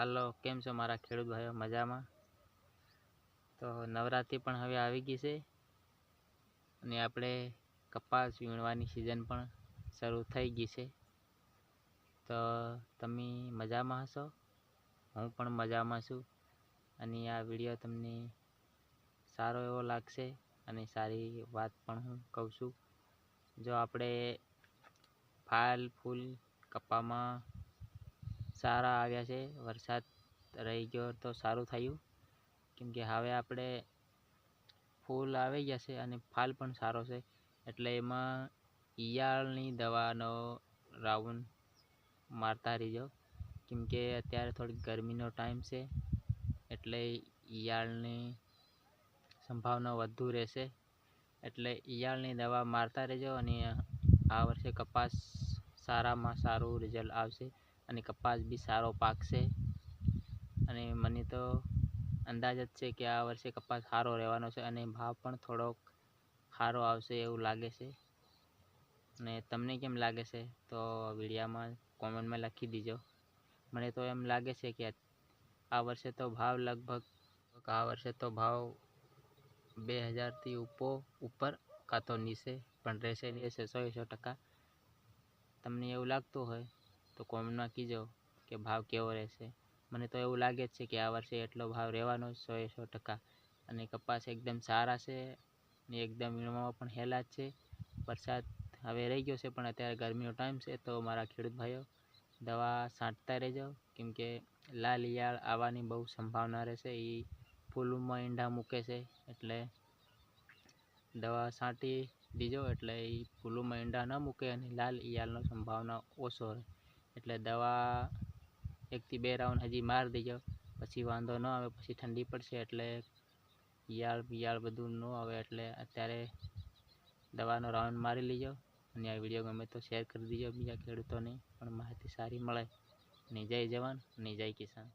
હાલો, કેમ છો મારા ખેડૂત ભાઈઓ? મજામાં? તો નવરાત્રિ પણ હવે આવી ગઈ છે અને આપણે કપાસ વીણવાની સિઝન પણ શરૂ થઈ ગઈ છે. તો તમે મજામાં હશો? હું પણ મજામાં છું અને આ વીડિયો તમને સારો એવો લાગશે અને સારી વાત પણ હું કહું છું. જો આપણે ફાલ, ફૂલ કપામાં સારા આવ્યા છે, વરસાદ રહી ગયો તો સારું થયું. કેમકે હવે આપણે ફૂલ આવી ગયા છે અને ફાલ પણ સારો છે. એટલે એમાં ઈયાળની દવાનો રાઉન્ડ મારતા રહીજો. કેમકે અત્યારે થોડીક ગરમીનો ટાઈમ છે, એટલે ઈયાળની સંભાવના વધુ રહેશે. એટલે ઈયાળની દવા મારતા રહેજો અને આ વર્ષે કપાસ સારામાં સારું રિઝલ્ટ આવશે. અને કપાસ બી સારો પાકશે. અને મને તો અંદાજ જ છે કે આ વર્ષે કપાસ સારો રહેવાનો છે અને ભાવ પણ થોડોક સારો આવશે એવું લાગે છે. અને તમને કેમ લાગે છે? તો વિડીયામાં કોમેન્ટમાં લખી દીજો. મને તો એમ લાગે છે કે આ વર્ષે તો ભાવ લગભગ, આ વર્ષે તો ભાવ બે હજારથી ઉપો, ઉપર કાં તો નીચે પણ રહેશે રહેશે સો સો ટકા. તમને એવું લાગતું હોય તો કોમેન્ટમાં કીજો કે ભાવ કેવો રહેશે. મને તો એવું લાગે જ છે કે આ વર્ષે એટલો ભાવ રહેવાનો જ સો સો ટકા. અને કપાસ એકદમ સારા છે ને એકદમ વીણવામાં પણ હેલા જ છે. વરસાદ હવે રહી ગયો છે, પણ અત્યારે ગરમીનો ટાઈમ છે, તો મારા ખેડૂત ભાઈઓ, દવા છાંટતા રહેજો. કેમકે લાલ ઈયાળ આવવાની બહુ સંભાવના રહેશે. એ ફૂલમાં ઈંડા મૂકે છે, એટલે દવા છાંટી દીજો, એટલે એ ફૂલોમાં ઈંડા ન મૂકે અને લાલ ઈયાળનો સંભાવના ઓછો રહે. એટલે દવા એકથી બે રાઉન્ડ હજી મારી દેજો. પછી વાંધો ન આવે, પછી ઠંડી પડશે એટલે ઈયાળ બિયાળ બધું ન આવે એટલે અત્યારે દવાનો રાઉન્ડ મારી લેજો. અને આ વીડિયો ગમે તો શેર કરી દીજો બીજા ખેડૂતોને. પણ માહિતી સારી મળે. અને જય જવાન અને જય કિસાન.